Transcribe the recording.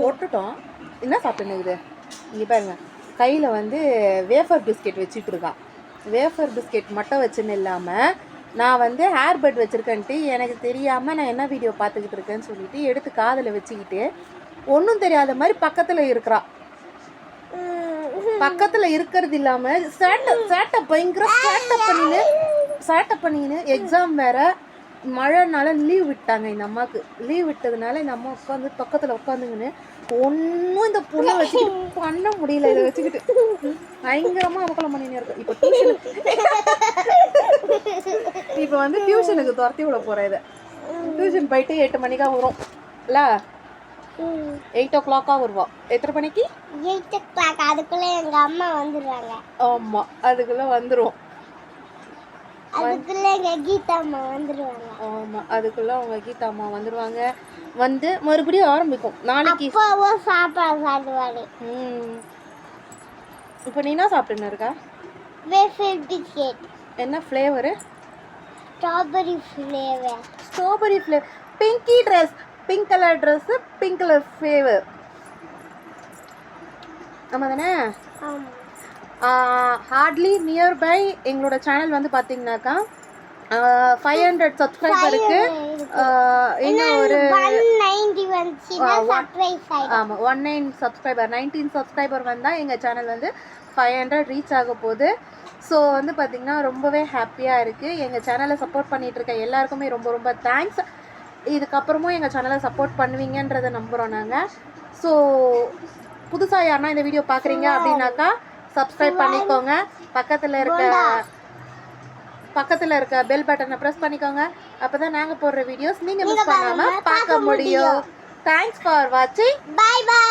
போட்டுட்டோம். என்ன சாப்பிட்டுனுக்குது இங்கே பாருங்க. கையில் வந்து வேஃபர் பிஸ்கெட் வச்சுட்டு இருக்கான் வேஃபர் பிஸ்கெட் மட்டும் வச்சுன்னு இல்லாமல் நான் வந்து ஹேர் பட் வச்சுருக்கேன்ட்டு எனக்கு தெரியாமல் நான் என்ன வீடியோ பார்த்துக்கிட்டு இருக்கேன்னு சொல்லிட்டு எடுத்து காதில் வச்சுக்கிட்டு ஒன்றும் தெரியாத மாதிரி பக்கத்தில் இருக்கிறா. பக்கத்தில் இருக்கிறது இல்லாமல் சேட்டை சேட்டை பயங்கர சேட்டை பண்ணின்னு சேட்டை பண்ணின்னு எக்ஸாம் வேற மழைனால லீவ் விட்டாங்க இந்த அம்மாவுக்கு லீவ் விட்டதுனால இந்த அம்மா உட்காந்து பக்கத்தில் உட்காந்துங்கன்னு ஒன்றும் இந்த பொண்ணை வச்சுக்கிட்டு பண்ண முடியல இதை வச்சுக்கிட்டு. பயங்கரமாக அவக்கலம் பண்ணினே இருக்கும் இப்போ டியூஷனுக்கு இப்போ வந்து டியூஷனுக்கு துரத்தி விட போகிறேன் இதை. டியூஷன் போயிட்டு எட்டு மணிக்கா வரும். இல்ல? எயிட் ஓ கிளாக்காக வருவா. எத்தனை மணிக்கு? எயிட் ஓ கிளாக் அதுக்குள்ள எங்க அம்மா வந்துடுவாங்க ஆமாம் அதுக்குள்ளே வந்துடும் அதுக்குள்ள எங்க கீதா அம்மா வந்துடுவாங்க ஆமாம் அதுக்குள்ளே அவங்க கீதா அம்மா வந்துடுவாங்க வந்து மறுபடியும் ஆரம்பிக்கும். நாளைக்கு அப்பாவும் சாப்பாடு சாப்பிடுவாங்க ம். இப்போ நீ என்ன சாப்பிட்டுன்னு இருக்கா? வேஃபர் பிஸ்கெட் என்ன flavour strawberry flavour strawberry flavour pinky dress pink colour dress pink colour flavour ஆமாம் தானே? ஆமா. ஹார்ட்லி நியர்பை எங்களோட சேனல் வந்து பார்த்தீங்கன்னாக்கா ஃபைவ் ஹண்ட்ரட் சப்ஸ்கிரைபருக்கு இன்னும் ஒரு ஆமாம் one nine subscriber nineteen subscriber வந்தால் எங்கள் சேனல் வந்து ஃபைவ் ஹண்ட்ரட் ரீச் ஆக போகுது. ஸோ வந்து பார்த்திங்கன்னா ரொம்பவே ஹாப்பியாக இருக்குது எங்கள் சேனலை சப்போர்ட் பண்ணிட்டு இருக்க எல்லாருக்குமே ரொம்ப ரொம்ப தேங்க்ஸ் இதுக்கப்புறமும் எங்கள் சேனலை சப்போர்ட் பண்ணுவீங்கன்றதை நம்புகிறோம் நாங்கள் ஸோ புதுசாக யாருன்னா இந்த வீடியோ பார்க்குறீங்க அப்படின்னாக்கா சப்ஸ்கிரைப் பண்ணிக்கோங்க. பக்கத்தில் இருக்க பக்கத்தில் இருக்க பெல் பட்டனை ப்ரெஸ் பண்ணிக்கோங்க. அப்போ தான் நாங்கள் போடுற வீடியோஸ் நீங்கள் மிஸ் பண்ணாமல் பார்க்க முடியும். தேங்க்ஸ் ஃபார் வாட்சிங் பை பை